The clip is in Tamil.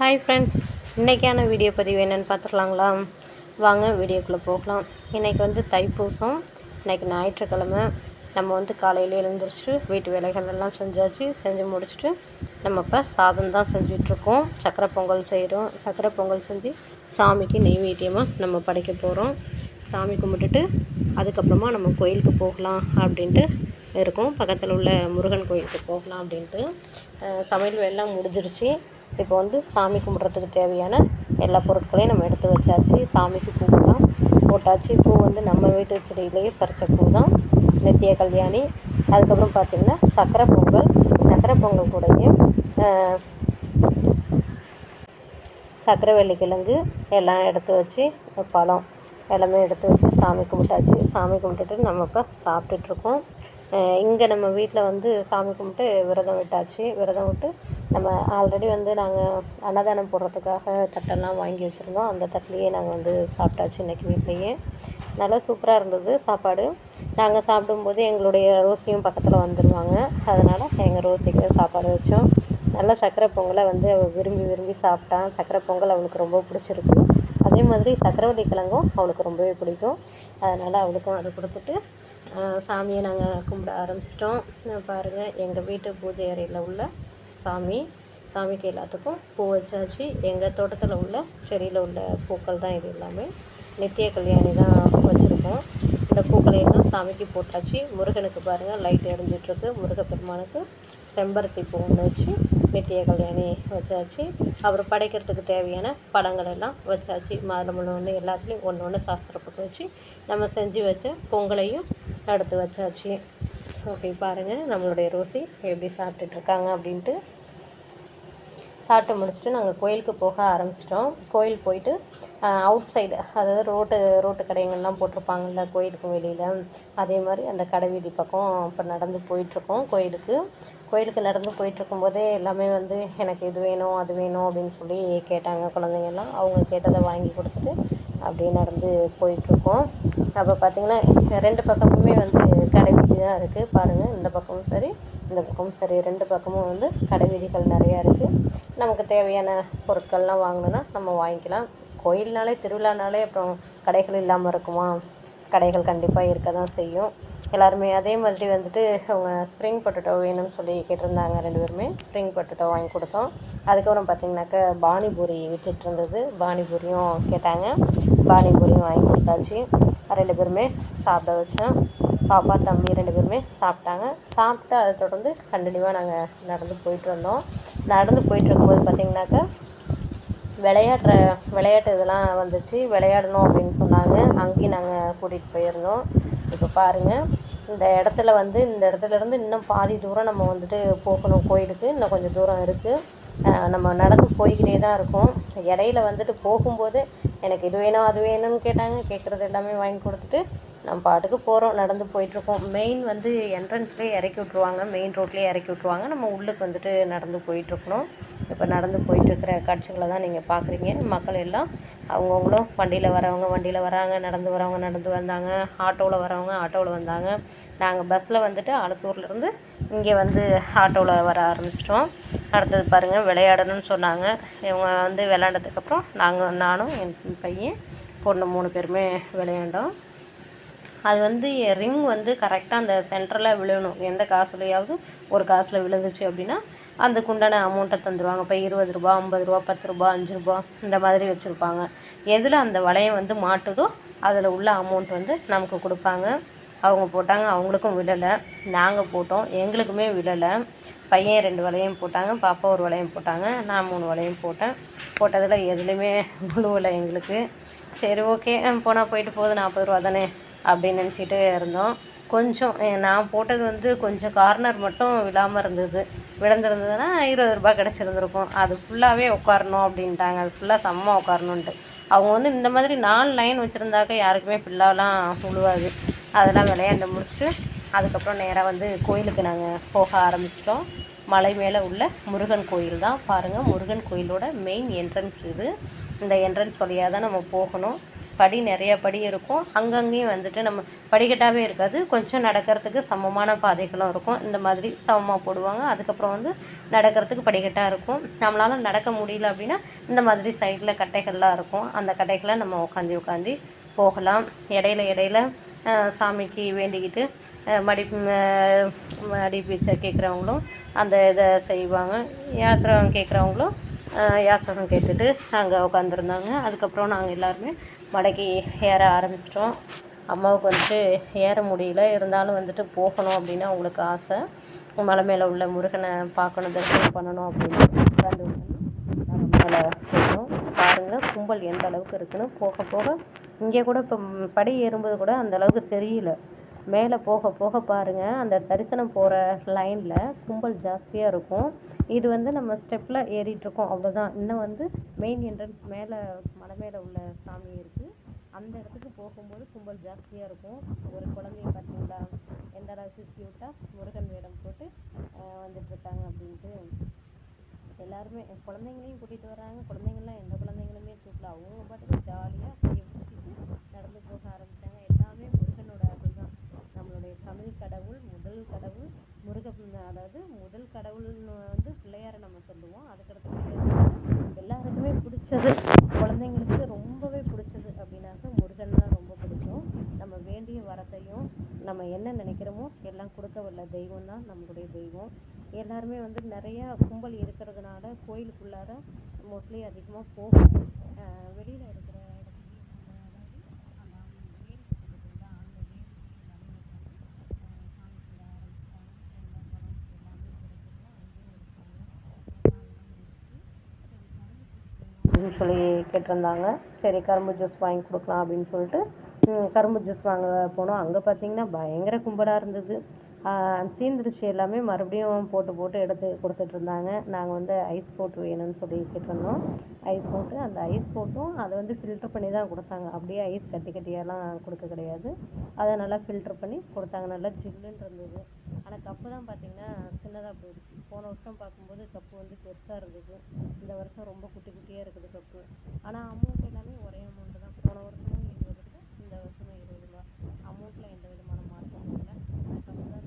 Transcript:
ஹாய் ஃப்ரெண்ட்ஸ் இன்றைக்கான வீடியோ பதிவு என்னென்னு பார்த்துடலாங்களா? வாங்க வீடியோக்குள்ளே போகலாம். இன்றைக்கி வந்து தைப்பூசம் இன்றைக்கி ஞாயிற்றுக்கிழமை. நம்ம வந்து காலையில் எழுந்திரிச்சிட்டு வீட்டு வேலைகள் எல்லாம் செஞ்சாச்சு செஞ்சு முடிச்சுட்டு நம்ம இப்போ சாதம் தான் செஞ்சிட்ருக்கோம். சக்கரை பொங்கல் செய்கிறோம் சக்கரை பொங்கல் செஞ்சு சாமிக்கு நெய்வேத்தியமாக நம்ம படைக்க போகிறோம் சாமி கும்பிட்டுட்டு அதுக்கப்புறமா நம்ம கோயிலுக்கு போகலாம் அப்படின்ட்டு இருக்கும். பக்கத்தில் உள்ள முருகன் கோயிலுக்கு போகலாம் அப்படின்ட்டு. சமையல் வேலைலாம் முடிஞ்சிருச்சு. இப்போ வந்து சாமி கும்பிட்றதுக்கு தேவையான எல்லா பொருட்களையும் நம்ம எடுத்து வச்சாச்சு. சாமிக்கு பூவெல்லாம் போட்டாச்சு. பூ வந்து நம்ம வீட்டு செடியிலேயே பறித்த பூ தான். நித்திய கல்யாணி. அதுக்கப்புறம் பார்த்திங்கன்னா சக்கரை பொங்கல். சக்கரை பொங்கல் கூடயே சக்கரை வெள்ளிக்கிழங்கு கிழங்கு எல்லாம் எடுத்து வச்சு பழம் எல்லாமே எடுத்து வச்சு சாமி கும்பிட்டாச்சு. சாமி கும்பிட்டுட்டு நம்ம இப்போ சாப்பிட்டுட்ருக்கோம் இங்கே நம்ம வீட்டில் வந்து சாமி கும்பிட்டு விரதம் விட்டாச்சு. விரதம் விட்டு நம்ம ஆல்ரெடி வந்து நாங்கள் அன்னதானம் போடுறதுக்காக தட்டெல்லாம் வாங்கி வச்சுருந்தோம். அந்த தட்டிலேயே நாங்கள் வந்து சாப்பிட்டாச்சு இன்றைக்கி வீட்லேயே. நல்லா சூப்பராக இருந்தது சாப்பாடு. நாங்கள் சாப்பிடும்போது எங்களுடைய ரோசியும் பக்கத்தில் வந்துடுவாங்க அதனால் எங்கள் ரோசிக்கு சாப்பாடு வச்சோம். நல்ல சர்க்கரை பொங்கலை வந்து அவள் விரும்பி விரும்பி சாப்பிட்டான் சக்கரை பொங்கல் அவளுக்கு ரொம்ப பிடிச்சிருக்கு அதே மாதிரி சக்கரவள்ளி கிழங்கும் அவளுக்கு ரொம்பவே பிடிக்கும். அதனால் அவளுக்கும் அதை கொடுத்துட்டு சாமியை நாங்கள் கும்பிட ஆரம்பிச்சிட்டோம். பாருங்கள் எங்கள் வீட்டு பூஜை அறையில் உள்ள சாமி. சாமிக்கு எல்லாத்துக்கும் பூ வச்சாச்சு. எங்கள் தோட்டத்தில் உள்ள செடியில் உள்ள பூக்கள் தான் இது எல்லாமே. நித்திய கல்யாணி தான் வச்சுருக்கோம். இந்த பூக்களை எல்லாம் சாமிக்கு போட்டாச்சு. முருகனுக்கு பாருங்கள் லைட் எரிஞ்சிட்ருக்கு. முருகப்பெருமானுக்கு செம்பருத்தி பூ ஒன்று வச்சு நித்திய கல்யாணி வச்சாச்சு. அப்புறம் படைக்கிறதுக்கு தேவையான படங்கள் எல்லாம் வச்சாச்சு. மாதுளம்பழம் ஒன்று எல்லாத்துலேயும் ஒன்று ஒன்று சாஸ்திரப்பட்டு வச்சு நம்ம செஞ்சு வச்ச பொங்கலையும் அடுத்து வச்சாச்சு. ஓகே பாருங்கள் நம்மளுடைய ரோசி எப்படி சாப்பிட்டுட்ருக்காங்க அப்படின்ட்டு. சாப்பிட்டு முடிச்சுட்டு நாங்கள் கோயிலுக்கு போக ஆரம்பிச்சிட்டோம். கோயில் போயிட்டு அவுட் சைடு அதாவது ரோட்டு ரோட்டு கடைங்கள்லாம் போட்டிருப்பாங்கல்ல கோயிலுக்கு வெளியில். அதே மாதிரி அந்த கடை வீதி பக்கம் இப்போ நடந்து போயிட்டுருக்கோம் கோயிலுக்கு. கோயிலுக்கு நடந்து போயிட்டுருக்கும்போதே எல்லாமே வந்து எனக்கு இது வேணும் அது வேணும் அப்படின்னு சொல்லி கேட்டாங்க குழந்தைங்கள்லாம் அவங்க கேட்டதை வாங்கி கொடுத்துட்டு அப்படியே நடந்து போயிட்டுருக்கோம். அப்போ பார்த்திங்கன்னா ரெண்டு பக்கமுமே வந்து கடைவீதி தான் இருக்குது பாருங்கள் இந்த பக்கமும் சரி இந்த பக்கமும் சரி. ரெண்டு பக்கமும் வந்து கடைவீதிகள் நிறையா இருக்குது நமக்கு தேவையான பொருட்கள்லாம் வாங்கணுன்னா நம்ம வாங்கிக்கலாம். கோயில்னாலே திருவிழானாலே அப்புறம் கடைகள் இல்லாமல் இருக்குமா? கடைகள் கண்டிப்பாக இருக்க தான் செய்யும். எல்லாருமே அதே மாதிரி வந்துட்டு அவங்க ஸ்ப்ரிங் பொட்டேட்டோ வேணும்னு சொல்லி கேட்டிருந்தாங்க ரெண்டு பேருமே. ஸ்ப்ரிங் பொட்டேட்டோ வாங்கி கொடுத்தோம். அதுக்கப்புறம் பார்த்தீங்கன்னாக்கா பானிபூரி வித்துட்டு இருந்தது. பானிபூரியும் கேட்டாங்க. பானிபூரியும் வாங்கி கொடுத்தாச்சு. ரெண்டு பேருமே சாப்பிட வச்சேன் பாப்பா தம்பி ரெண்டு பேருமே சாப்பிட்டாங்க. சாப்பிட்டு அதை தொடர்ந்து கண்டினியூவாக நாங்கள் நடந்து போயிட்டு வந்தோம். நடந்து போயிட்டு இருக்கும்போது பார்த்தீங்கன்னாக்கா விளையாடுற விளையாட்டு இதெல்லாம் வந்துச்சு. விளையாடணும் அப்படின்னு சொன்னாங்க. அங்கேயும் நாங்கள் கூட்டிகிட்டு போயிருந்தோம். இப்போ பாருங்கள் இந்த இடத்துல வந்து இந்த இடத்துல இருந்து இன்னும் பாதி தூரம் நம்ம வந்துட்டு போகணும். கோயிலுக்கு இன்னும் கொஞ்சம் தூரம் இருக்குது நம்ம நடந்து போய்கிட்டே தான் இருக்கோம். இடையில வந்துட்டு போகும்போது எனக்கு இது வேணும் அது வேணும்னு கேட்டாங்க. கேட்குறது எல்லாமே வாங்கி கொடுத்துட்டு நம்ம பாட்டுக்கு போகிறோம் நடந்து போயிட்டுருக்கோம். மெயின் வந்து என்ட்ரன்ஸ்லேயே இறக்கி விட்ருவாங்க மெயின் ரோட்லேயே இறக்கி விட்ருவாங்க நம்ம உள்ளுக்கு வந்துட்டு நடந்து போயிட்டுருக்கணும். இப்போ நடந்து போயிட்டுருக்கிற காட்சிகளை தான் நீங்கள் பார்க்குறீங்க மக்கள் எல்லாம் அவங்கவுங்களும் வண்டியில் வரவங்க வண்டியில் வராங்க நடந்து வரவங்க நடந்து வந்தாங்க ஆட்டோவில் வரவங்க ஆட்டோவில் வந்தாங்க. நாங்கள் பஸ்ஸில் வந்துட்டு ஆலத்தூர்லேருந்து இங்கே வந்து ஆட்டோவில் வர ஆரம்பிச்சிட்டோம். அடுத்தது பாருங்கள் விளையாடணும்னு சொன்னாங்க. இவங்க வந்து விளையாண்டதுக்கப்புறம் நாங்கள் நானும் என் பையன் பொண்ணு மூணு பேருமே விளையாண்டோம். அது வந்து ரிங் வந்து கரெக்டாக அந்த சென்டரில் விழணும். எந்த காசுலையாவது ஒரு காசில் விழுந்துச்சு அப்படின்னா அதுக்குண்டான அமௌண்ட்டை தந்துடுவாங்க இப்போ இருபது ரூபா ஐம்பது ரூபா பத்து ரூபா அஞ்சு ரூபா இந்த மாதிரி வச்சுருப்பாங்க. எதில் அந்த வளையம் வந்து மாட்டுதோ அதில் உள்ள அமௌண்ட் வந்து நமக்கு கொடுப்பாங்க. அவங்க போட்டாங்க அவங்களுக்கும் விழலை நாங்கள் போட்டோம் எங்களுக்குமே விழலை பையன் ரெண்டு வளையம் போட்டாங்க பாப்பா ஒரு வளையம் போட்டாங்க நான் மூணு வளையம் போட்டேன். போட்டதில் எதுலேயுமே விழுவலை எங்களுக்கு. சரி ஓகே போனால் போயிட்டு போகுது நாற்பது ரூபா தானே. அப்படின்னு நினச்சிட்டு இருந்தோம். கொஞ்சம் நான் போட்டது வந்து கொஞ்சம் கார்னர் மட்டும் விழாமல் இருந்தது. விழுந்திருந்ததுன்னா இருபது ரூபாய் கிடச்சிருந்துருக்கும். அது ஃபுல்லாகவே உட்காரணும் அப்படின்ட்டாங்க. அது ஃபுல்லாக செம்ம உட்காரணுன்ட்டு அவங்க வந்து இந்த மாதிரி நாலு லைன் வச்சுருந்தாக்க யாருக்குமே ஃபுல்லாலாம் விழுவாது அதெல்லாம் விளையாண்டு முடிச்சுட்டு அதுக்கப்புறம் நேராக வந்து கோயிலுக்கு நாங்கள் போக ஆரம்பிச்சிட்டோம். மலை மேலே உள்ள முருகன் கோயில் தான். பாருங்கள் முருகன் கோயிலோட மெயின் என்ட்ரன்ஸ் இது. இந்த என்ட்ரன்ஸ் வழியாக தான் நம்ம போகணும். படி நிறைய படி இருக்கும். அங்கங்கேயும் வந்துட்டு நம்ம படிக்கட்டாகவே இருக்காது. கொஞ்சம் நடக்கிறதுக்கு சமமான பாதைகளும் இருக்கும். இந்த மாதிரி சமமாக போடுவாங்க. அதுக்கப்புறம் வந்து நடக்கிறதுக்கு படிக்கட்டாக இருக்கும். நம்மளால் நடக்க முடியல அப்படின்னா இந்த மாதிரி சைடில் கட்டைகள்லாம் இருக்கும். அந்த கட்டைகளை நம்ம உட்காந்து உட்காந்து போகலாம். இடையில இடையில சாமிக்கு வேண்டிக்கிட்டு மடி மடி கேட்குறவங்களும் அந்த இதை செய்வாங்க. யாத்திரம் கேட்குறவங்களும் யாசகம் கேட்டுட்டு அங்கே உட்காந்துருந்தாங்க அதுக்கப்புறம் நாங்கள் எல்லாருமே மலைக்கு ஏற ஆரம்பிச்சிட்டோம். அம்மாவுக்கு வந்துட்டு ஏற முடியல. இருந்தாலும் வந்துட்டு போகணும் அப்படின்னு அவங்களுக்கு ஆசை. மலை மேலே உள்ள முருகனை பார்க்கணும் தரிசனம் பண்ணணும் அப்படின்னு உட்காந்து மேலே போகணும் பாருங்கள் கும்பல் எந்த அளவுக்கு இருக்குன்னு. போக போக இங்கே கூட இப்போ படி ஏறும்போது கூட அந்த அளவுக்கு தெரியல. மேலே போக போக பாருங்கள் அந்த தரிசனம் போகிற லைனில் கும்பல் ஜாஸ்தியாக இருக்கும். இது வந்து நம்ம ஸ்டெப்பில் ஏறிட்டுருக்கோம். அவ்வளோதான் இன்னும் வந்து மெயின் என்ட்ரன்ஸ் மேலே மலை மேலே உள்ள சாமி இருக்குது அந்த இடத்துக்கு போகும்போது கும்பல் ஜாஸ்தியாக இருக்கும். ஒரு குழந்தைய பார்த்தீங்களா எந்த அளவுக்கு க்யூட்டாக முருகன் வேடம் போட்டு வந்துட்டுருக்காங்க அப்படின்ட்டு எல்லாருமே குழந்தைங்களையும் கூட்டிகிட்டு வராங்க குழந்தைங்கள்லாம் எந்த குழந்தைங்களுமே சூப்பராக அவங்க பாட்டுக்கு ஜாலியாக நடந்து போக ஆரம்பித்தாங்க எல்லாமே முருகனோட நம்மளுடைய தமிழ் கடவுள் முதல் கடவுள் முருகன் அதாவது முதல் கடவுள்னு வந்து பிள்ளையாரை நம்ம சொல்லுவோம். அதுக்கடுத்து எல்லாருக்குமே பிடிச்சது குழந்தைங்களுக்கு ரொம்பவே பிடிச்சது அப்படின்னாக்க முருகன் தான் ரொம்ப பிடிக்கும். நம்ம வேண்டிய வரத்தையும் நம்ம என்ன நினைக்கிறோமோ எல்லாம் கொடுக்க வல்ல தெய்வம் தான் நம்மளுடைய தெய்வம். எல்லாருமே வந்து நிறையா கும்பல் இருக்கிறதுனால கோயிலுக்குள்ளார மோஸ்ட்லி அதிகமாக போகும். வெளியில் இருக்கிற அப்படின்னு சொல்லி கேட்டிருந்தாங்க. சரி கரும்பு ஜூஸ் வாங்கி கொடுக்கலாம் அப்படின்னு சொல்லிட்டு கரும்பு ஜூஸ் வாங்க போனோம். அங்கே பார்த்தீங்கன்னா பயங்கர கும்பலாக இருந்தது. தீந்துருச்சு எல்லாமே மறுபடியும் போட்டு போட்டு எடுத்து கொடுத்துட்ருந்தாங்க நாங்கள் வந்து ஐஸ் போட்டு வேணும்னு சொல்லி கேட்டிருந்தோம். ஐஸ் போட்டு அந்த ஐஸ் போட்டும் அதை வந்து ஃபில்டர் பண்ணி தான் கொடுத்தாங்க. அப்படியே ஐஸ் கட்டி கட்டியெல்லாம் கொடுக்க கிடையாது. அதை நல்லா ஃபில்ட்ரு பண்ணி கொடுத்தாங்க. நல்லா ஜில்லுன்னு இருந்தது. ஆனால் கப்பு தான் பார்த்தீங்கன்னா சின்னதாக போயிடுச்சு. போன வருஷம் பார்க்கும்போது கப்பு வந்து பெருசாக இருந்தது. இந்த வருஷம் ரொம்ப குட்டி குட்டியாக இருக்குது கப்பு. ஆனால் அமௌண்ட் எல்லாமே ஒரே அமௌண்ட்டு தான். போன வருஷமும் இருபது ரூபா இந்த வருஷமும் இருபது ரூபா அமௌண்ட்டில் எந்த விதமான மாற்றமும் இல்லை. கப்பு தான்